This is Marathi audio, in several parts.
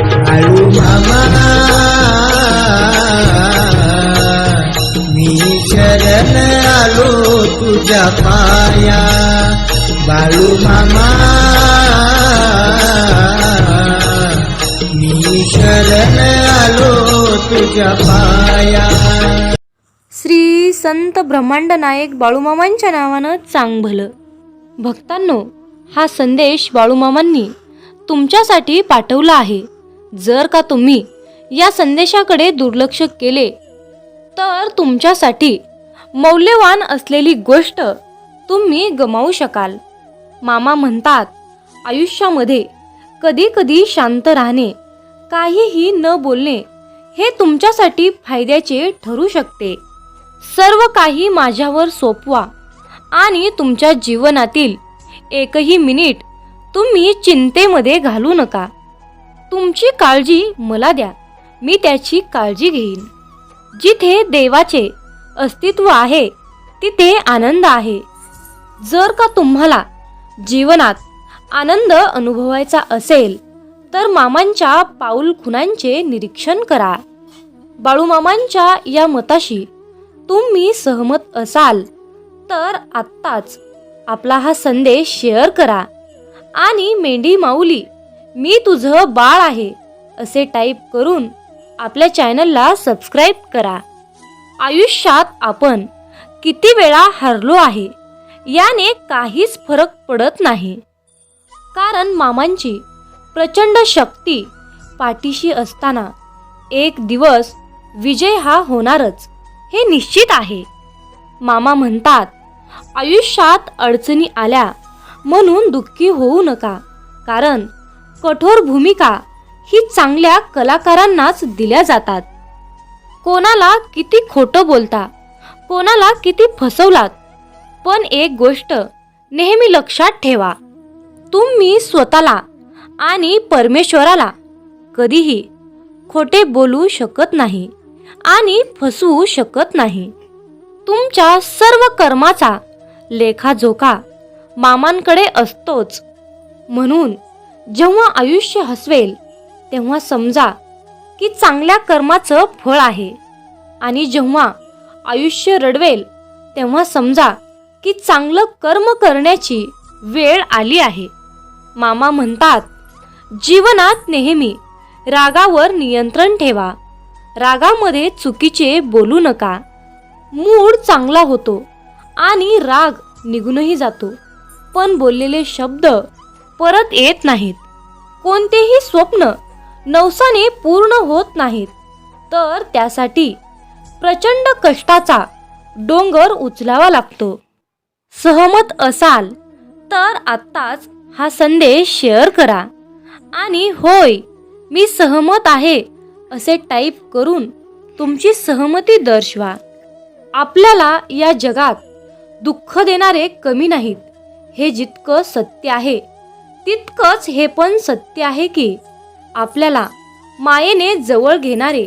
बाळू मामा मी शरण आलो तुझ्या पाया. बाळू मामा मी शरण आलो तुझ्या पाया. श्री संत ब्रह्मांड नायक बाळूमामांच्या नावानं चांग भलं भक्तांनो हा संदेश बाळूमामांनी तुमच्यासाठी पाठवला आहे. जर का तुम्ही या संदेशाकडे दुर्लक्ष केले तर तुमच्यासाठी मौल्यवान असलेली गोष्ट तुम्ही गमावू शकाल. मामा म्हणतात आयुष्यामध्ये कधी कधी शांत राहणे काहीही न बोलणे हे तुमच्यासाठी फायद्याचे ठरू शकते. सर्व काही माझ्यावर सोपवा आणि तुमच्या जीवनातील एकही मिनिट तुम्ही चिंतेमध्ये घालू नका. तुमची काळजी मला द्या. मी त्याची काळजी घेईन. जिथे देवाचे अस्तित्व आहे तिथे आनंद आहे. जर का तुम्हाला जीवनात आनंद अनुभवायचा असेल तर मामांच्या पाऊल खुणांचे निरीक्षण करा. बाळूमामांच्या या मताशी तुम्ही सहमत असाल तर आत्ताच आपला हा संदेश शेअर करा. आणि मेंढी माऊली मी तुझं बाळ आहे असे टाईप करून आपल्या चॅनलला सबस्क्राईब करा. आयुष्यात आपण किती वेळा हरलो आहे याने काहीच फरक पडत नाही. कारण मामांची प्रचंड शक्ती पाठीशी असताना एक दिवस विजय हा होणारच हे निश्चित आहे. मामा म्हणतात आयुष्यात अडचणी आल्या म्हणून दुःखी होऊ नका कारण कठोर भूमिका ही चांगल्या कलाकारांनाच दिल्या जातात. कोणाला किती खोटं बोलता कोणाला किती फसवलात पण एक गोष्ट नेहमी लक्षात ठेवा तुम्ही स्वतःला आणि परमेश्वराला कधीही खोटे बोलू शकत नाही आणि फसवू शकत नाही. तुमच्या सर्व कर्माचा लेखाजोखा मामांकडे असतोच म्हणून जेव्हा आयुष्य हसवेल तेव्हा समजा की चांगल्या कर्माचं फळ आहे. आणि जेव्हा आयुष्य रडवेल तेव्हा समजा की चांगलं कर्म करण्याची वेळ आली आहे. मामा म्हणतात जीवनात नेहमी रागावर नियंत्रण ठेवा. रागामध्ये चुकीचे बोलू नका. मूड चांगला होतो आणि राग निघूनही जातो. पण बोललेले शब्द परत येत नाहीत. कोणतेही स्वप्न नवसाने पूर्ण होत नाहीत. तर त्यासाठी प्रचंड कष्टाचा डोंगर उचलावा लागतो. सहमत असाल तर आत्ताच हा संदेश शेअर करा. आणि होय मी सहमत आहे असे टाईप करून तुमची सहमती दर्शवा. आपल्याला या जगात दुःख देणारे कमी नाहीत. हे जितकं सत्य आहे तितकंच हे पण सत्य आहे की आपल्याला मायेने जवळ घेणारे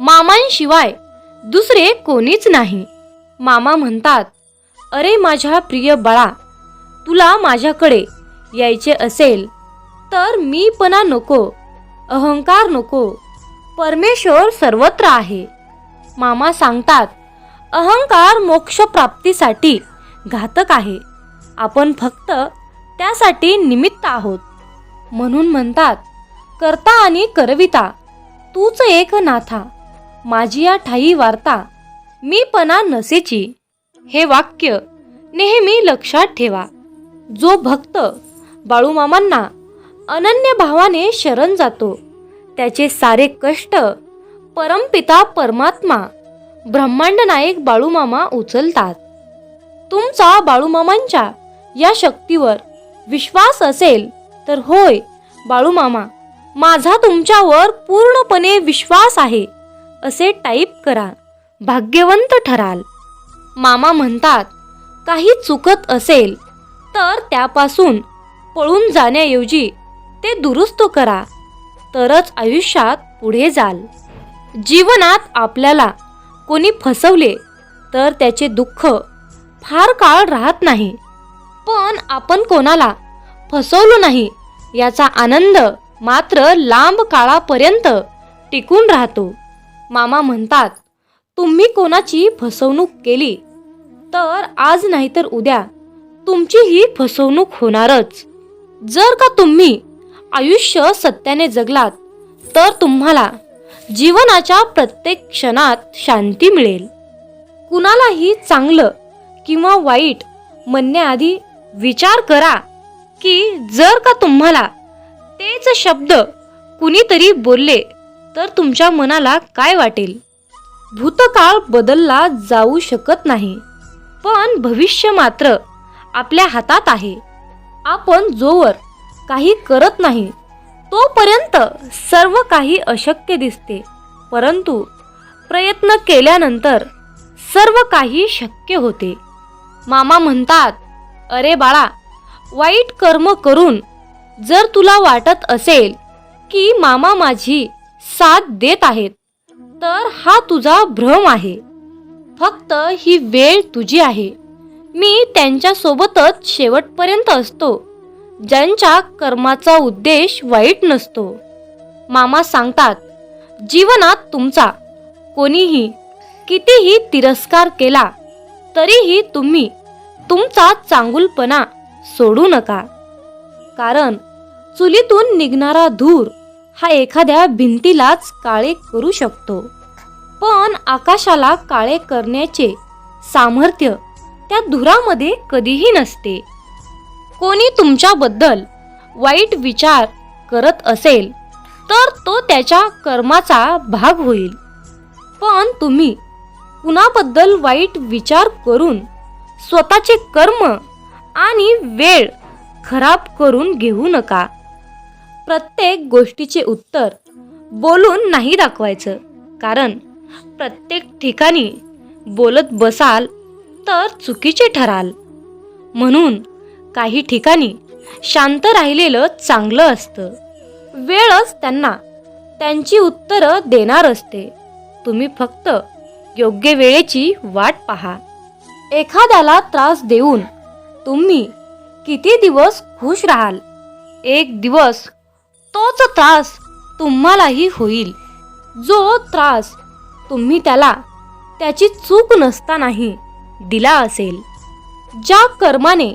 मामांशिवाय दुसरे कोणीच नाही. मामा म्हणतात अरे माझ्या प्रिय बाळा तुला माझ्याकडे यायचे असेल तर मीपणा नको अहंकार नको परमेश्वर सर्वत्र आहे. मामा सांगतात अहंकार मोक्षप्राप्तीसाठी घातक आहे. आपण फक्त त्यासाठी निमित्त आहोत. म्हणून म्हणतात करता आणि करविता तूच एक नाथा. माझी या ठाई वार्ता. मी पणा नसेची. हे वाक्य नेहमी लक्षात ठेवा. जो भक्त बाळूमामांना अनन्य भावाने शरण जातो त्याचे सारे कष्ट परमपिता परमात्मा ब्रह्मांड नायक बाळूमामा उचलतात. तुमचा बाळूमामांच्या या शक्तीवर विश्वास असेल तर होय बाळूमामा माझा तुमच्यावर पूर्णपणे विश्वास आहे असे टाईप करा भाग्यवंत ठराल. मामा म्हणतात काही चुकत असेल तर त्यापासून पळून जाण्याऐवजी ते दुरुस्त करा तरच आयुष्यात पुढे जाल. जीवनात आपल्याला कोणी फसवले तर त्याचे दुःख फार काळ राहत नाही. पण आपण कोणाला? फसवलो नाही. याचा आनंद मात्र लांब काळापर्यंत टिकून राहतो. मामा म्हणतात तुम्ही कोणाची फसवणूक केली? तर आज नाहीतर उद्या तुमची ही फसवणूक होणारच. जर का तुम्ही आयुष्य सत्याने जगलात तर तुम्हाला जीवनाच्या प्रत्येक क्षणात शांती मिळेल. कुणालाही चांगलं किंवा वाईट म्हणण्याआधी विचार करा की जर का तुम्हाला तेच शब्द कुणीतरी बोलले तर तुमच्या मनाला काय वाटेल? भूतकाळ बदलला जाऊ शकत नाही पण भविष्य मात्र आपल्या हातात आहे. आपण जोवर काही करत नाही तोपर्यंत सर्व काही अशक्य दिसते. परंतु प्रयत्न केल्यानंतर सर्व काही शक्य होते. मामा म्हणतात अरे बाळा वाईट कर्म करून जर तुला वाटत असेल की मामा माझी साथ देत आहेत तर हा तुझा भ्रम आहे. फक्त ही वेळ तुझी आहे. मी त्यांच्यासोबतच शेवटपर्यंत असतो. ज्यांच्या कर्माचा उद्देश वाईट नसतो. मामा सांगतात जीवनात तुमचा कोणीही कितीही तिरस्कार केला तरीही तुम्ही तुमचा चांगुलपणा सोडू नका. कारण चुलीतून निघणारा धूर हा एखाद्या भिंतीलाच काळे करू शकतो. पण आकाशाला काळे करण्याचे सामर्थ्य त्या धुरामध्ये कधीही नसते. कोणी तुमच्याबद्दल वाईट विचार करत असेल तर तो त्याच्या कर्माचा भाग होईल. पण तुम्ही कुणाबद्दल वाईट विचार करून स्वतःचे कर्म आणि वेळ खराब करून घेऊ नका. प्रत्येक गोष्टीचे उत्तर बोलून नाही दाखवायचं. कारण प्रत्येक ठिकाणी बोलत बसाल तर चुकीचे ठराल. म्हणून काही ठिकाणी शांत राहिलेलं चांगलं असतं. वेळच त्यांना त्यांची उत्तरं देणार असते. तुम्ही फक्त योग्य वेळेची वाट पहा. एखाद्याला त्रास देऊन तुम्ही किती दिवस खुश राहाल? एक दिवस तोच त्रास तुम्हालाही होईल. जो त्रास तुम्ही त्याला त्याची चूक नसतानाही दिला असेल. ज्या कर्माने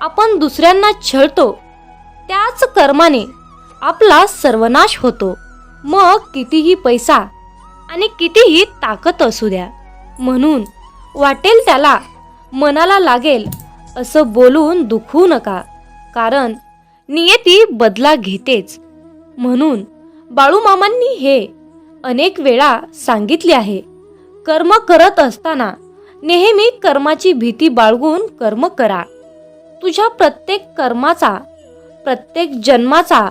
आपण दुसऱ्यांना छळतो त्याच कर्माने आपला सर्वनाश होतो. मग कितीही पैसा आणि कितीही ताकद असू द्या. म्हणून वाटेल त्याला. मनाला लागेल असं बोलून दुखवू नका. कारण नियती बदला घेतेच. म्हणून बाळूमामांनी हे अनेक वेळा सांगितले आहे. कर्म करत असताना नेहमी कर्माची भीती बाळगून कर्म करा. तुझ्या प्रत्येक कर्माचा प्रत्येक जन्माचा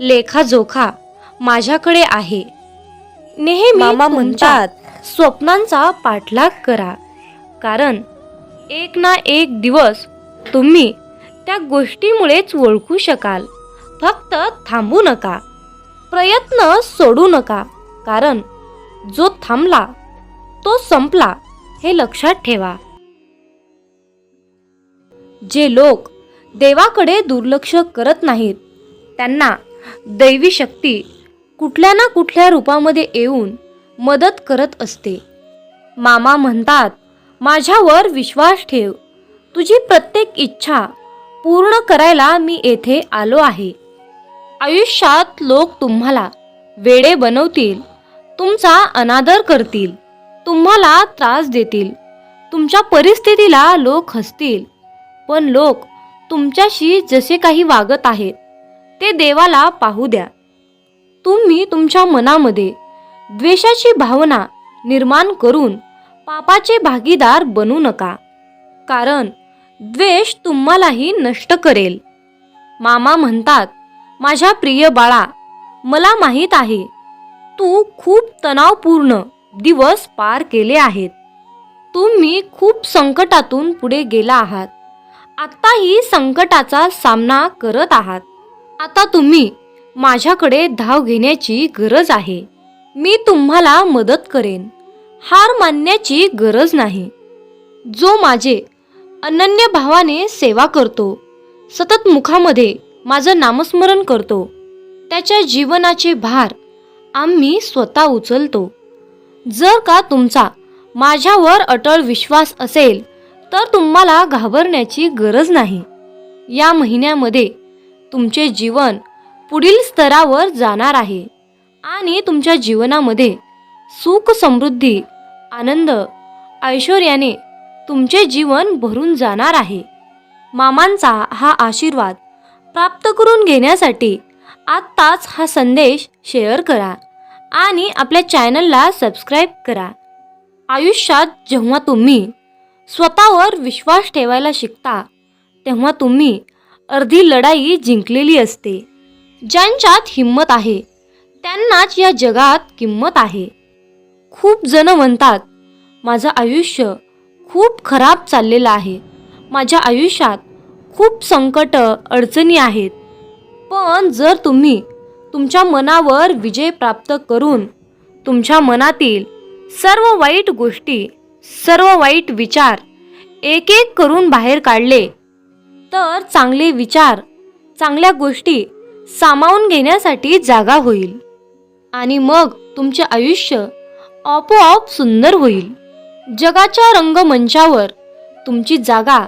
लेखाजोखा माझ्याकडे आहे. नेहमी मामा म्हणतात स्वप्नांचा पाठलाग करा. कारण एक ना एक दिवस तुम्ही त्या गोष्टीमुळेच ओळखू शकाल. फक्त थांबू नका. प्रयत्न सोडू नका. कारण जो थांबला तो संपला हे लक्षात ठेवा. जे लोक देवाकडे दुर्लक्ष करत नाहीत त्यांना दैवी शक्ती कुठल्या ना कुठल्या रूपामध्ये येऊन मदत करत असते. मामा म्हणतात माझ्यावर विश्वास ठेव. तुझी प्रत्येक इच्छा पूर्ण करायला मी येथे आलो आहे. आयुष्यात लोक तुम्हाला वेडे बनवतील तुमचा अनादर करतील तुम्हाला त्रास देतील तुमच्या परिस्थितीला लोक हसतील. पण लोक तुमच्याशी जसे काही वागत आहेत ते देवाला पाहू द्या. तुम्ही तुमच्या मनामध्ये द्वेषाची भावना निर्माण करून पापाचे भागीदार बनू नका. कारण द्वेष तुम्हालाही नष्ट करेल. मामा म्हणतात माझ्या प्रिय बाळा मला माहीत आहे तू खूप तणावपूर्ण दिवस पार केले आहेत. तुम्ही खूप संकटातून पुढे गेला आहात. आत्ताही संकटाचा सामना करत आहात. आता तुम्ही माझ्याकडे धाव घेण्याची गरज आहे. मी तुम्हाला मदत करेन. हार मानण्याची गरज नाही. जो माझे अनन्य भावाने सेवा करतो सतत मुखामध्ये माझं नामस्मरण करतो त्याच्या जीवनाचे भार आम्ही स्वतः उचलतो. जर का तुमचा माझ्यावर अटळ विश्वास असेल तर तुम्हाला घाबरण्याची गरज नाही. या महिन्यामध्ये तुमचे जीवन पुढील स्तरावर जाणार आहे आणि तुमच्या जीवनामध्ये सुख समृद्धी आनंद ऐश्वर्याने तुमचे जीवन भरून जाणार आहे. मामांचा हा आशीर्वाद प्राप्त करून घेण्यासाठी आत्ताच हा संदेश शेअर करा आणि आपल्या चॅनलला सबस्क्राईब करा. आयुष्यात जेव्हा तुम्ही स्वतःवर विश्वास ठेवायला शिकता तेव्हा तुम्ही अर्धी लढाई जिंकलेली असते. ज्यांच्यात हिंमत आहे त्यांनाच या जगात किंमत आहे. खूप जण म्हणतात माझं आयुष्य खूप खराब चाललेलं आहे. माझ्या आयुष्यात खूप संकट अडचणी आहेत. पण जर तुम्ही तुमच्या मनावर विजय प्राप्त करून तुमच्या मनातील सर्व वाईट गोष्टी सर्व वाईट विचार एक एक करून बाहेर काढले तर चांगले विचार चांगल्या गोष्टी सामावून घेण्यासाठी जागा होईल. आणि मग तुमचे आयुष्य आपोआप सुंदर होईल. जगाच्या रंगमंचावर तुमची जागा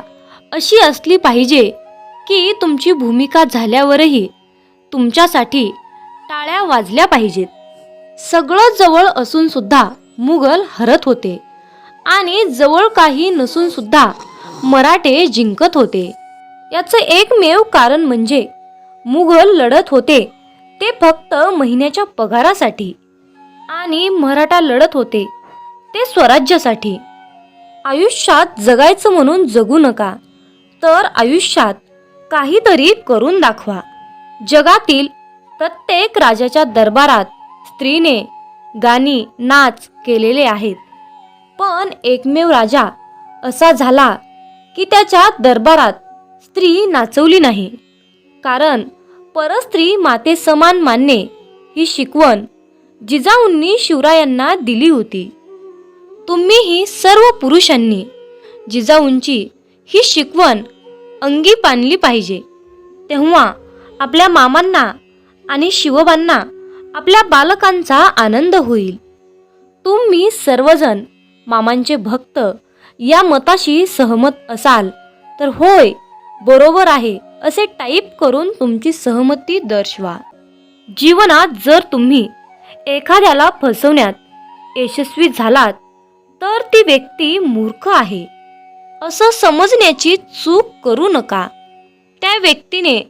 अशी असली पाहिजे की तुमची भूमिका झाल्यावरही तुमच्यासाठी टाळ्या वाजल्या पाहिजेत. सगळं जवळ असून सुद्धा मुघल हरत होते आणि जवळ काही नसून सुद्धा मराठे जिंकत होते. याचं एकमेव कारण म्हणजे मुघल लढत होते ते फक्त महिन्याच्या पगारासाठी. आणि मराठा लढत होते. ते स्वराज्यासाठी. आयुष्यात जगायचं म्हणून जगू नका. तर आयुष्यात काहीतरी करून दाखवा. जगातील प्रत्येक राजाच्या दरबारात स्त्रीने गाणी नाच केलेले आहेत. पण एकमेव राजा असा झाला की त्याच्या दरबारात स्त्री नाचवली नाही. कारण परस्त्री माते समान मानणे ही शिकवण जिजाऊंनी शिवरायांना दिली होती. तुम्हीही सर्व पुरुषांनी जिजाऊंची ही शिकवण अंगी पाणली पाहिजे. तेव्हा आपल्या मामांना आणि शिवबांना आपल्या बालकांचा आनंद होईल. तुम्ही सर्वजण मामांचे भक्त या मताशी सहमत असाल तर होय बरोबर आहे असे टाईप करून तुमची सहमती दर्शवा. जीवनात जर तुम्ही एखाद्याला फसवण्यात यशस्वी झालात तर ती व्यक्ती मूर्ख आहे. असं समजण्याची चूक करू नका. त्या व्यक्तीने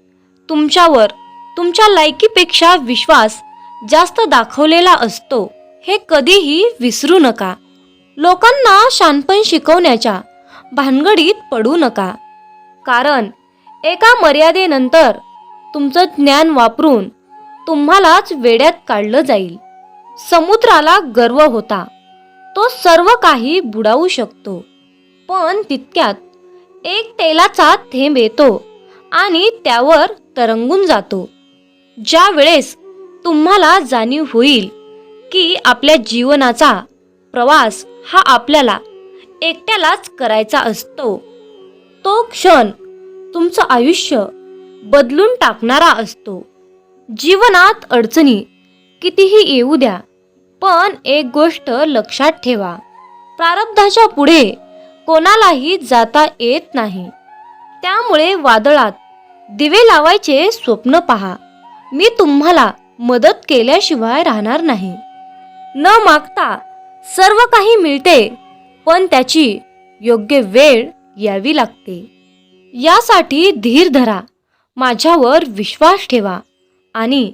तुमच्यावर तुमच्या लायकीपेक्षा विश्वास जास्त दाखवलेला असतो हे कधीही विसरू नका. लोकांना शानपण शिकवण्याच्या भानगडीत पडू नका. कारण एका मर्यादेनंतर तुमचं ज्ञान वापरून तुम्हालाच वेड्यात काढलं जाईल. समुद्राला गर्व होता. तो सर्व काही बुडावू शकतो. पण तितक्यात एक तेलाचा थेंब येतो आणि त्यावर तरंगून जातो. ज्या वेळेस तुम्हाला जाणीव होईल की आपल्या जीवनाचा प्रवास हा आपल्याला एकट्यालाच करायचा असतो तो क्षण तुमचं आयुष्य बदलून टाकणारा असतो. जीवनात अडचणी कितीही येऊ द्या पण एक गोष्ट लक्षात ठेवा. प्रारब्धाच्या पुढे कोणालाही जाता येत नाही. त्यामुळे वादळात दिवे लावायचे स्वप्न पहा. मी तुम्हाला मदत केल्याशिवाय राहणार नाही. न मागता सर्व काही मिळते पण त्याची योग्य वेळ यावी लागते. यासाठी धीर धरा. माझ्यावर विश्वास ठेवा. आणि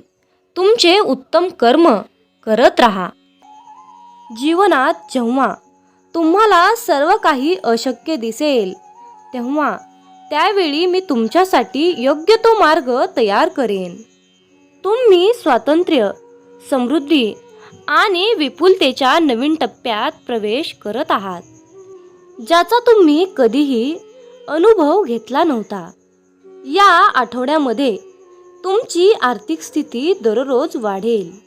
तुमचे उत्तम कर्म करत राहा. जीवनात जेव्हा तुम्हाला सर्व काही अशक्य दिसेल तेव्हा त्यावेळी मी तुमच्यासाठी योग्य तो मार्ग तयार करेन. तुम्ही स्वातंत्र्य समृद्धी आणि विपुलतेच्या नवीन टप्प्यात प्रवेश करत आहात ज्याचा तुम्ही कधीही अनुभव घेतला नव्हता. या आठवड्यामध्ये तुमची आर्थिक स्थिती दररोज वाढेल.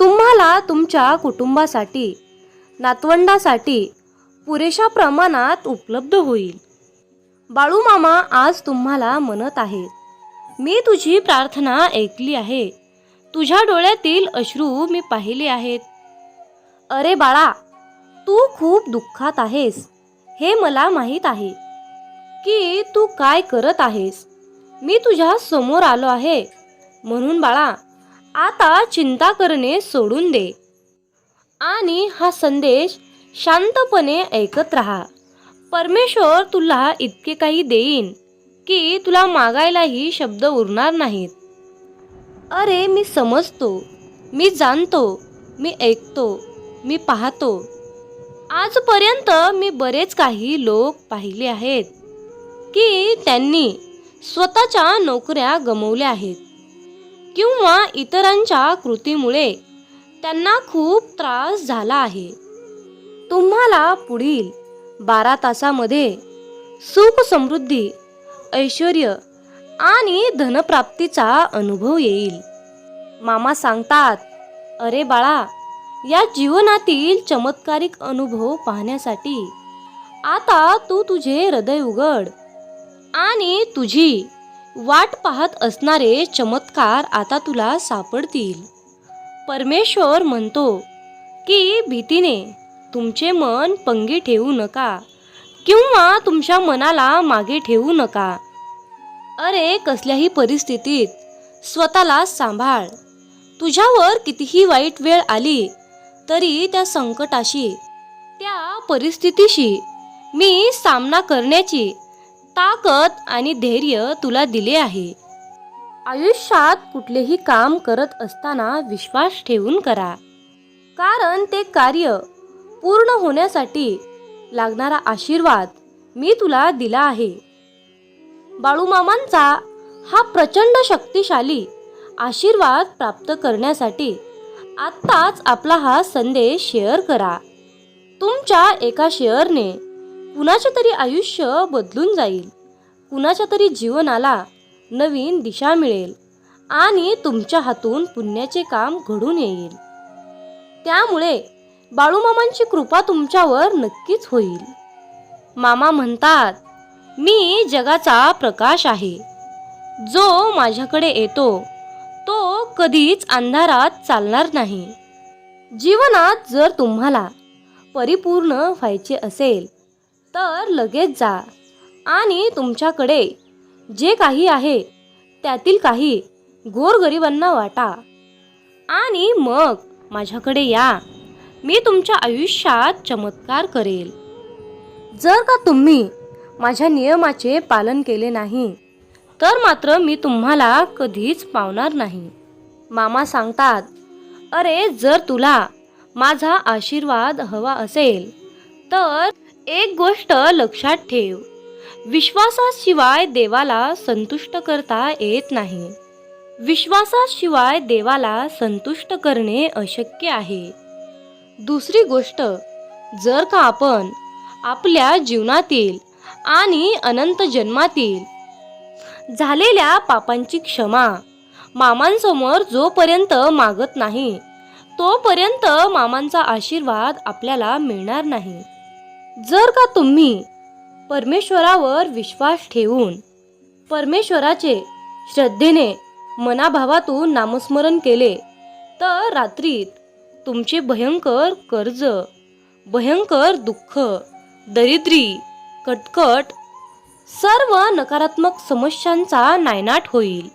तुम्हाला तुमच्या कुटुंबासाठी नातवंडासाठी पुरेशा प्रमाणात उपलब्ध होईल. बाळूमामा आज तुम्हाला म्हणत आहेत मी तुझी प्रार्थना ऐकली आहे. तुझ्या डोळ्यातील अश्रू मी पाहिले आहेत. अरे बाळा तू खूप दुःखात आहेस. हे मला माहीत आहे. की तू काय करत आहेस? मी तुझ्या समोर आलो आहे. म्हणून बाळा आता चिंता करणे सोडून दे. आणि हा संदेश शांतपणे ऐकत राहा. परमेश्वर तुला इतके काही देईन की तुला मागायलाही शब्द उरणार नाहीत. अरे मी समजतो. मी जाणतो. मी ऐकतो. मी पाहतो. आजपर्यंत मी बरेच काही लोक पाहिले आहेत की त्यांनी स्वतःच्या नोकऱ्या गमवल्या आहेत. किंवा इतरांच्या कृतीमुळे त्यांना खूप त्रास झाला आहे. तुम्हाला पुढील बारा तासामध्ये सुख समृद्धी ऐश्वर आणि धनप्राप्तीचा अनुभव येईल. मामा सांगतात अरे बाळा या जीवनातील चमत्कारिक अनुभव पाहण्यासाठी आता तू तुझे हृदय उघड. आणि तुझी वाट पाहत असणारे चमत्कार आता तुला सापडतील. परमेश्वर म्हणतो की भीतीने तुमचे मन पंगी ठेवू नका किंवा तुमच्या मनाला मागे ठेवू नका. अरे कसल्याही परिस्थितीत स्वतःला सांभाळ. तुझ्यावर कितीही वाईट वेळ आली तरी त्या संकटाशी त्या परिस्थितीशी मी सामना करण्याची ताकद आणि धैर्य तुला दिले आहे. आयुष्यात कुठलेही काम करत असताना विश्वास ठेवून करा. कारण ते कार्य पूर्ण होण्यासाठी लागणारा आशीर्वाद मी तुला दिला आहे. बाळूमामांचा हा प्रचंड शक्तिशाली आशीर्वाद प्राप्त करण्यासाठी आत्ताच आपला हा संदेश शेअर करा. तुमच्या एका शेअरने कुणाचे तरी आयुष्य बदलून जाईल. कुणाच्या तरी जीवनाला नवीन दिशा मिळेल आणि तुमच्या हातून पुण्याचे काम घडून येईल. त्यामुळे बाळूमामांची कृपा तुमच्यावर नक्कीच होईल. मामा म्हणतात मी जगाचा प्रकाश आहे. जो माझ्याकडे येतो तो कधीच अंधारात चालणार नाही. जीवनात जर तुम्हाला परिपूर्ण व्हायचे असेल तर लगेच जा. आणि तुमच्याकडे जे काही आहे त्यातील काही गोरगरिबांना वाटा. आणि मग माझ्याकडे या. मी तुमच्या आयुष्यात चमत्कार करेल. जर का तुम्ही माझ्या नियमाचे पालन केले नाही तर मात्र मी तुम्हाला कधीच पावणार नाही. मामा सांगतात अरे जर तुला माझा आशीर्वाद हवा असेल तर एक गोष्ट लक्षात ठेव. विश्वासाशिवाय देवाला संतुष्ट करता येत नाही. विश्वासाशिवाय देवाला संतुष्ट करणे अशक्य आहे. दुसरी गोष्ट जर का आपण आपल्या जीवनातील आणि अनंत जन्मातील झालेल्या पापांची क्षमा मामांसमोर जोपर्यंत मागत नाही तोपर्यंत मामांचा आशीर्वाद आपल्याला मिळणार नाही. जर का तुम्ही परमेश्वरावर विश्वास ठेवून परमेश्वराचे श्रद्धेने मनाभावातून नामस्मरण केले तर रात्रीत तुमचे भयंकर कर्ज भयंकर दुःख दरिद्री कटकट सर्व नकारात्मक समस्यांचा नायनाट होईल.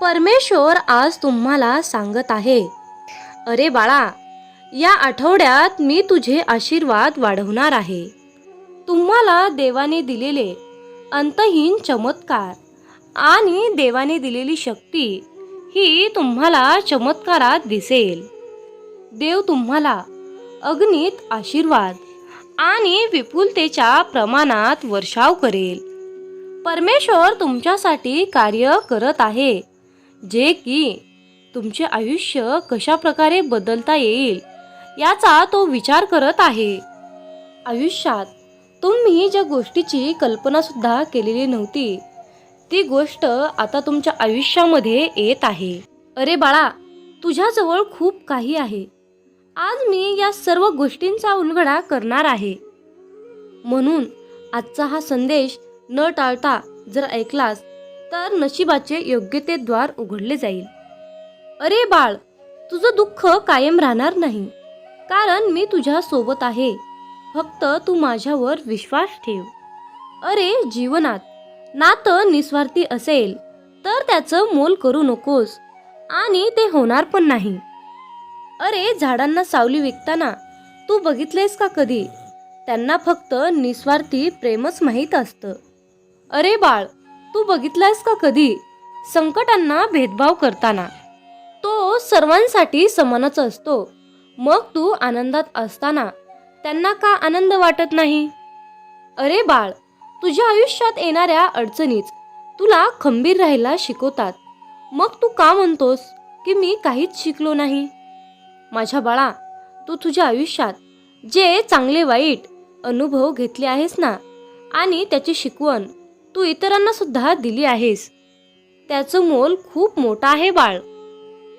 परमेश्वर आज तुम्हाला सांगत आहे अरे बाळा या आठवड्यात मी तुझे आशीर्वाद वाढवणार आहे. तुम्हाला देवाने दिलेले अंतहीन चमत्कार आणि देवाने दिलेली शक्ती ही तुम्हाला चमत्कारात दिसेल. देव तुम्हाला अग्नीत आशीर्वाद आणि विपुलतेच्या प्रमाणात वर्षाव करेल. परमेश्वर तुमच्यासाठी कार्य करत आहे जे की तुमचे आयुष्य कशा प्रकारे बदलता येईल याचा तो विचार करत आहे. आयुष्यात तुम्ही ज्या गोष्टीची कल्पनासुद्धा केलेली नव्हती ती गोष्ट आता तुमच्या आयुष्यामध्ये येत आहे. अरे बाळा तुझ्याजवळ खूप काही आहे. आज मी या सर्व गोष्टींचा उलगडा करणार आहे. म्हणून आजचा हा संदेश न टाळता जर ऐकलास तर नशिबाचे योग्य ते द्वार उघडले जाईल. अरे बाळ तुझं दुःख कायम राहणार नाही. कारण मी तुझ्या सोबत आहे. फक्त तू माझ्यावर विश्वास ठेव. अरे जीवनात नातं निस्वार्थी असेल तर त्याचं मोल करू नकोस. आणि ते होणार पण नाही. अरे झाडांना सावली विकताना तू बघितलेस का कधी? त्यांना फक्त निस्वार्थी प्रेमच माहीत असतं. अरे बाळ तू बघितलास का कधी? संकटांना भेदभाव करताना. तो सर्वांसाठी समानच असतो. मग तू आनंदात असताना त्यांना का आनंद वाटत नाही? अरे बाळ तुझ्या आयुष्यात येणाऱ्या अडचणीच तुला खंबीर राहायला शिकवतात. मग तू का म्हणतोस की मी काहीच शिकलो नाही? माझ्या बाळा तू तुझ्या आयुष्यात जे चांगले वाईट अनुभव घेतले आहेस ना आणि त्याची शिकवण तू इतरांना सुद्धा दिली आहेस. त्याचं मोल खूप मोठं आहे बाळ.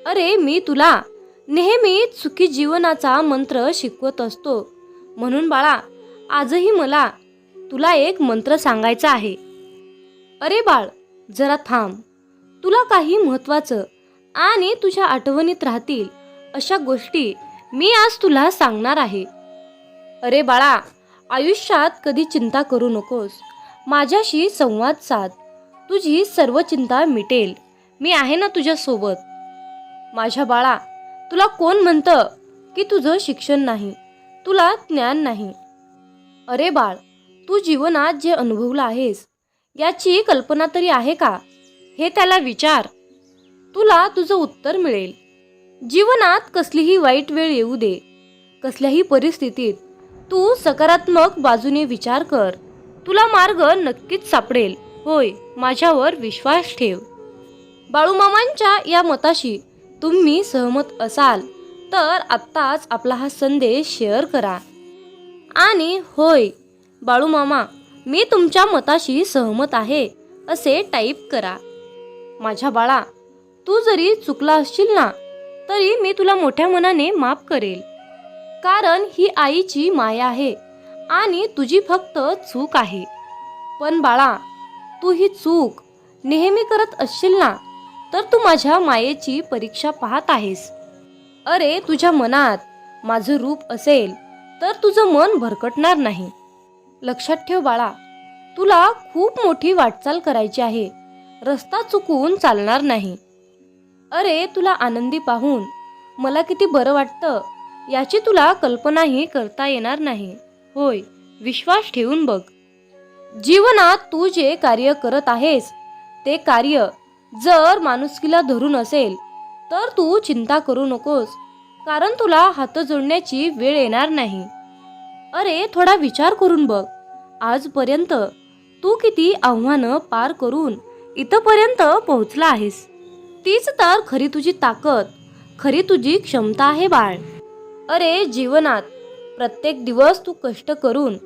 अरे मी तुला नेहमी सुखी जीवनाचा मंत्र शिकवत असतो. म्हणून बाळा आजही मला तुला एक मंत्र सांगायचा आहे. अरे बाळ जरा थांब. तुला काही महत्वाचं आणि तुझ्या आठवणीत राहतील अशा गोष्टी मी आज तुला सांगणार आहे. अरे बाळा आयुष्यात कधी चिंता करू नकोस. माझ्याशी संवाद साध. तुझी सर्व चिंता मिटेल. मी आहे ना तुझ्यासोबत. माझ्या बाळा तुला कोण म्हणतं की तुझं शिक्षण नाही? तुला ज्ञान नाही. अरे बाळ तू जीवनात जे अनुभवलं आहेस याची कल्पना तरी आहे का? हे त्याला विचार. तुला तुझं उत्तर मिळेल. जीवनात कसलीही वाईट वेळ येऊ दे. कसल्याही परिस्थितीत तू सकारात्मक बाजूने विचार कर. तुला मार्ग नक्कीच सापडेल. होय माझ्यावर विश्वास ठेव. बाळूमामांच्या या मताशी तुम्ही सहमत असाल. तर आत्ताच आपला हा संदेश शेअर करा. आणि होय बाळूमामा मी तुमच्या मताशी सहमत आहे असे टाईप करा. माझ्या बाळा तू जरी चुकला असशील ना तरी मी तुला मोठ्या मनाने माफ करेल. कारण ही आईची माया आहे आणि तुझी फक्त चूक आहे. पण बाळा तू ही चूक. नेहमी करत असशील ना तर तू माझ्या मायेची परीक्षा पाहत आहेस. अरे तुझ्या मनात माझं रूप असेल तर तुझं मन भरकटणार नाही. लक्षात ठेव बाळा तुला खूप मोठी वाटचाल करायची आहे. रस्ता चुकून चालणार नाही. अरे तुला आनंदी पाहून मला किती बरं वाटतं याची तुला कल्पनाही करता येणार नाही. होय विश्वास ठेवून बघ. जीवनात तू जे कार्य करत आहेस ते कार्य जर माणुसकीला धरून असेल तर तू चिंता करू नकोस कारण तुला हात जोडण्याची वेळ येणार नाही. अरे थोडा विचार करून बघ. आजपर्यंत तू किती आव्हानं पार करून इथपर्यंत पोहोचला आहेस. तीच तर खरी तुझी ताकद खरी तुझी क्षमता आहे बाळ. अरे जीवनात प्रत्येक दिवस तू कष्ट करून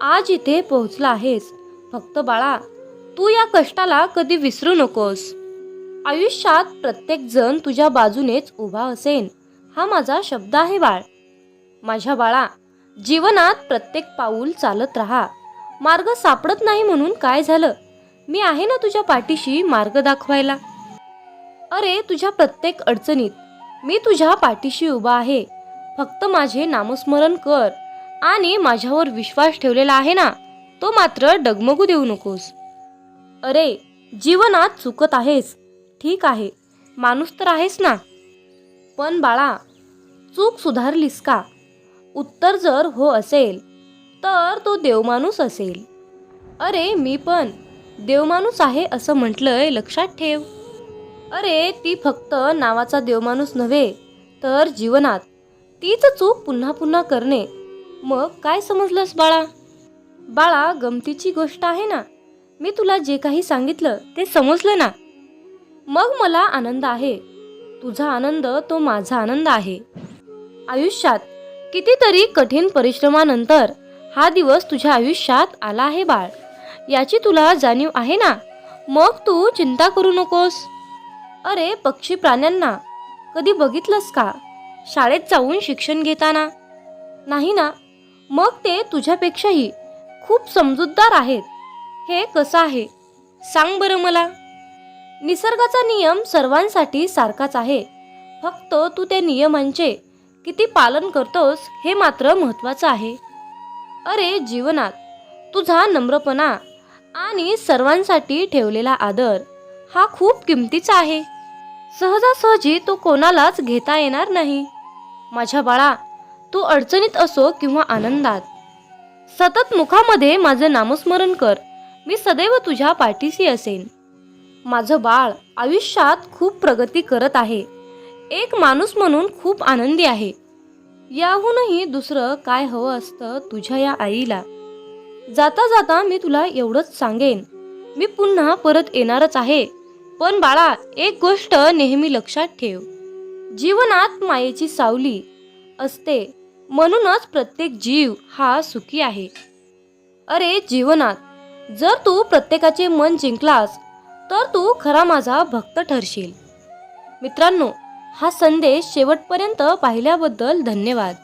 आज इथे पोहोचला आहेस. फक्त बाळा तू या कष्टाला कधी विसरू नकोस. आयुष्यात प्रत्येक जण तुझ्या बाजूनेच उभा असेन. हा माझा शब्द आहे बाळ. माझ्या बाळा जीवनात प्रत्येक पाऊल चालत राहा. मार्ग सापडत नाही म्हणून काय झालं? मी आहे ना तुझ्या पाठीशी मार्ग दाखवायला? अरे तुझ्या प्रत्येक अडचणीत मी तुझ्या पाठीशी उभा आहे. फक्त माझे नामस्मरण कर आणि माझ्यावर विश्वास ठेवलेला आहे ना तो मात्र डगमगू देऊ नकोस. अरे जीवनात चुकत आहेस. ठीक आहे. माणूस तर आहेस ना. पण बाळा चूक सुधारलीस का? उत्तर जर हो असेल तर तो देवमाणूस असेल. अरे मी पण. देवमाणूस आहे असं म्हटलंय लक्षात ठेव. अरे ती फक्त नावाचा देवमाणूस नव्हे तर जीवनात तीच चूक पुन्हा पुन्हा करणे. मग काय समजलंस बाळा? बाळा गमतीची गोष्ट आहे ना. मी तुला जे काही सांगितलं ते समजलं ना. मग मला आनंद आहे. तुझा आनंद तो माझा आनंद आहे. आयुष्यात कितीतरी कठीण परिश्रमानंतर हा दिवस तुझ्या आयुष्यात आला आहे बाळ. याची तुला जाणीव आहे ना? मग तू चिंता करू नकोस. अरे पक्षी प्राण्यांना कधी बघितलंस का? शाळेत जाऊन शिक्षण घेताना? नाही ना? मग ते तुझ्यापेक्षाही खूप समजूतदार आहेत. हे कसं आहे? सांग बरं मला. निसर्गाचा नियम सर्वांसाठी सारखाच आहे. फक्त तू त्या नियमांचे किती पालन करतोस हे मात्र महत्त्वाचं आहे. अरे जीवनात तुझा नम्रपणा आणि सर्वांसाठी ठेवलेला आदर हा खूप किमतीचा आहे. सहजासहजी तो कोणालाच घेता येणार नाही. माझ्या बाळा तू अडचणीत असो किंवा आनंदात. सतत मुखामध्ये माझं नामस्मरण कर. मी सदैव तुझ्या पाठीशी असेन. माझं बाळ आयुष्यात खूप प्रगती करत आहे. एक माणूस म्हणून खूप आनंदी आहे. याहूनही दुसरं काय हवं असतं तुझ्या या आईला? जाता जाता मी तुला एवढंच सांगेन. मी पुन्हा परत येणारच आहे. पण बाळा एक गोष्ट नेहमी लक्षात ठेव. जीवनात मायेची सावली असते. म्हणूनच प्रत्येक जीव हा सुखी आहे. अरे जीवनात. जर तू प्रत्येकाचे मन जिंकलास तर तू खरा माझा भक्त ठरशील. मित्रांनो हा संदेश शेवटपर्यंत पाहिल्याबद्दल धन्यवाद.